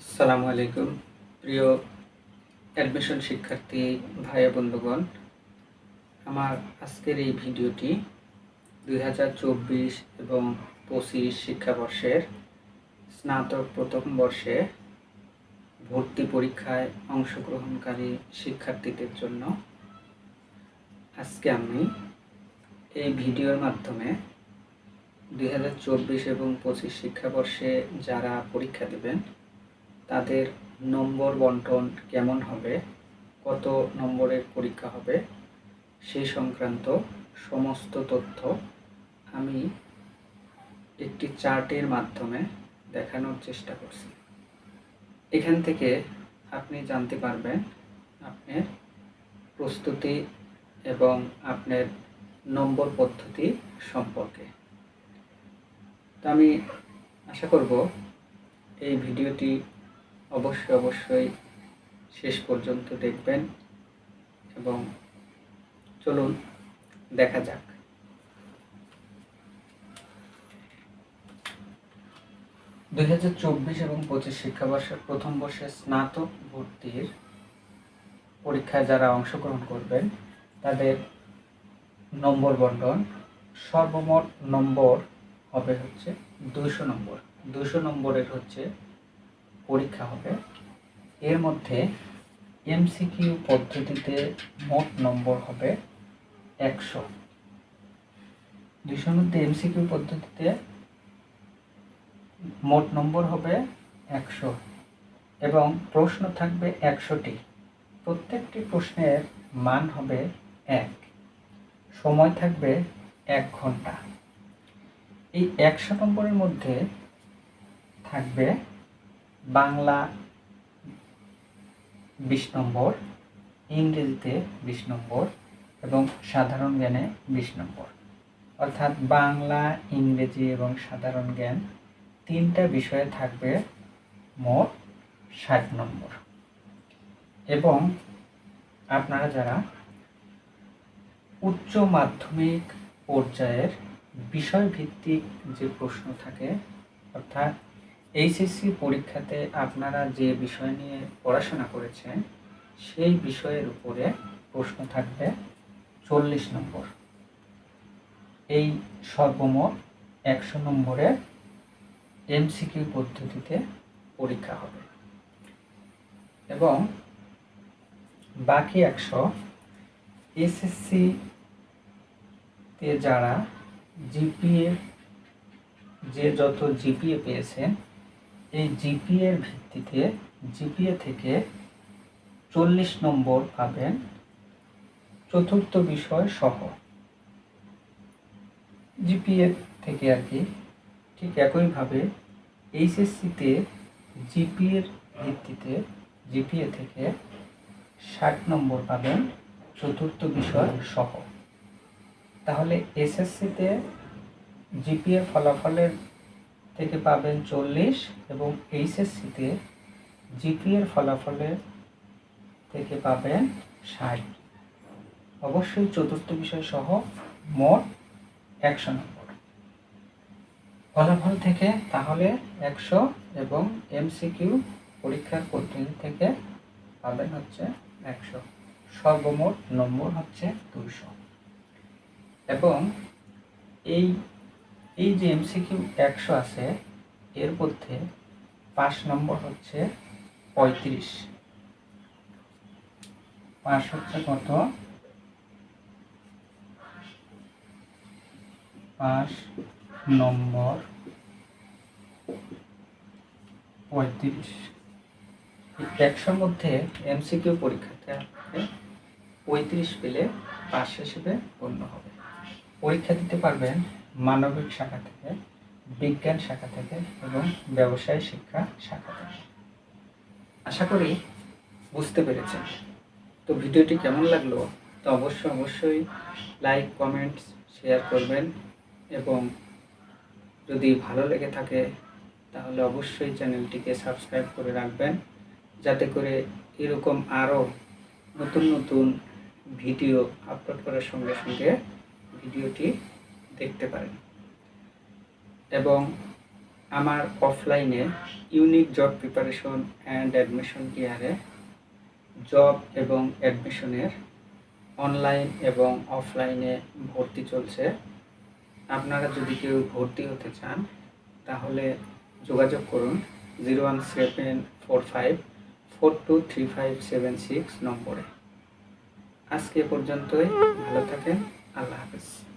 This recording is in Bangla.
আসসালামু আলাইকুম, প্রিয় অ্যাডমিশন শিক্ষার্থী ভাই বন্ধুগণ। আমার আজকের এই ভিডিওটি দুই হাজার চব্বিশ এবং পঁচিশ শিক্ষাবর্ষের স্নাতক প্রথম বর্ষে ভর্তি পরীক্ষায় অংশগ্রহণকারী শিক্ষার্থীদের জন্য আজকে আমি এই ভিডিওর মাধ্যমে দুই হাজার চব্বিশ এবং পঁচিশ শিক্ষাবর্ষে যারা পরীক্ষা দেবেন, তাদের নম্বর বন্টন কেমন হবে, কত নম্বরের পরীক্ষা হবে সেই সংক্রান্ত সমস্ত তথ্য আমি একটি চার্টের মাধ্যমে দেখানোর চেষ্টা করছি। এখান থেকে আপনি জানতে পারবেন আপনার প্রস্তুতি এবং আপনার নম্বর পদ্ধতি সম্পর্কে। তো আমি আশা করব এই ভিডিওটি অবশ্যই অবশ্যই শেষ পর্যন্ত দেখবেন এবং চলুন দেখা যাক। দুই হাজার চব্বিশ এবং পঁচিশ শিক্ষাবর্ষের প্রথম বর্ষের স্নাতক ভর্তির পরীক্ষায় যারা অংশগ্রহণ করবেন, তাদের নম্বর বন্টন, সর্বমোট নম্বর হবে হচ্ছে দুশো নম্বর। দুশো নম্বরের হচ্ছে পরীক্ষা হবে। এর মধ্যে এমসিকিউ পদ্ধতিতে মোট নম্বর হবে একশো। দুইশোর মধ্যে এমসিকিউ পদ্ধতিতে মোট নম্বর হবে একশো এবং প্রশ্ন থাকবে একশোটি। প্রত্যেকটি প্রশ্নের মান হবে এক। সময় থাকবে এক ঘণ্টা। এই একশো নম্বরের মধ্যে থাকবে বাংলা বিশ নম্বর, ইংরেজিতে বিশ নম্বর এবং সাধারণ জ্ঞানে বিশ নম্বর। অর্থাৎ বাংলা, ইংরেজি এবং সাধারণ জ্ঞান তিনটা বিষয়ে থাকবে মোট ষাট নম্বর। এবং আপনারা যারা উচ্চ মাধ্যমিক পর্যায়ের বিষয়ভিত্তিক যে প্রশ্ন থাকে, অর্থাৎ এইচএসসি পরীক্ষাতে আপনারা যে বিষয় নিয়ে পড়াশোনা করেছেন, সেই বিষয়ের উপরে প্রশ্ন থাকবে চল্লিশ নম্বর। এই সর্বমোট একশো নম্বরের এমসিকিউ পদ্ধতিতে পরীক্ষা হবে। এবং বাকি একশো এসএসসি তে যারা জিপিএ, যে যত জিপিএ পেয়েছেন, এই জিপিএর ভিত্তিতে জিপিএ থেকে চল্লিশ নম্বর পাবেন চতুর্থ বিষয় সহ। জিপিএ থেকে আর কি ঠিক একইভাবে এইচএসসিতে জিপিএর ভিত্তিতে জিপিএ থেকে ষাট নম্বর পাবেন চতুর্থ বিষয় সহ। তাহলে এসএসসিতে জিপিএ ফলাফলের থেকে পাবেন চল্লিশ এবং এইচএসসিতে জিপিএর ফলাফলের থেকে পাবেন ষাট। অবশ্যই চতুর্থ বিষয় সহ মোট একশো নম্বর। ফলাফল থেকে তাহলে একশো এবং এমসিকিউ পরীক্ষার পদ্ধতি থেকে পাবেন হচ্ছে একশো। সর্বমোট নম্বর হচ্ছে দুশো এবং এই এই যে এমসিকিউ একশো আছে, এর মধ্যে পাঁচ নম্বর হচ্ছে পঁয়ত্রিশ। পাঁচ হচ্ছে কত? পাঁচ নম্বর পঁয়ত্রিশ। একশোর মধ্যে এমসিকিউ পরীক্ষাতে পঁয়ত্রিশ পেলে পাস হিসেবে গণ্য হবে। পরীক্ষা দিতে পারবেন মানবিক শাখা থেকে, বিজ্ঞান শাখা থেকে এবং ব্যবসায় শিক্ষা শাখা থেকে। আশা করি বুঝতে পেরেছেন। তো ভিডিওটি কেমন লাগল তো অবশ্যই অবশ্যই লাইক, কমেন্টস, শেয়ার করবেন এবং যদি ভালো লেগে থাকে তাহলে অবশ্যই চ্যানেলটিকে সাবস্ক্রাইব করে রাখবেন যাতে করে এরকম আরও নতুন নতুন ভিডিও আপলোড করার সঙ্গে সঙ্গে ভিডিওটি দেখতে পারেন। এবং আমার অফলাইনে unique job preparation and admission ইয়ারে জব এবং অ্যাডমিশনের অনলাইন এবং অফলাইনে ভর্তি চলছে। আপনারা যদি কেউ ভর্তি হতে চান, তাহলে যোগাযোগ করুন zero one seven four five four two three five seven six নম্বরে। আজকে পর্যন্তই, ভালো থাকেন। আল্লাহ হাফেজ।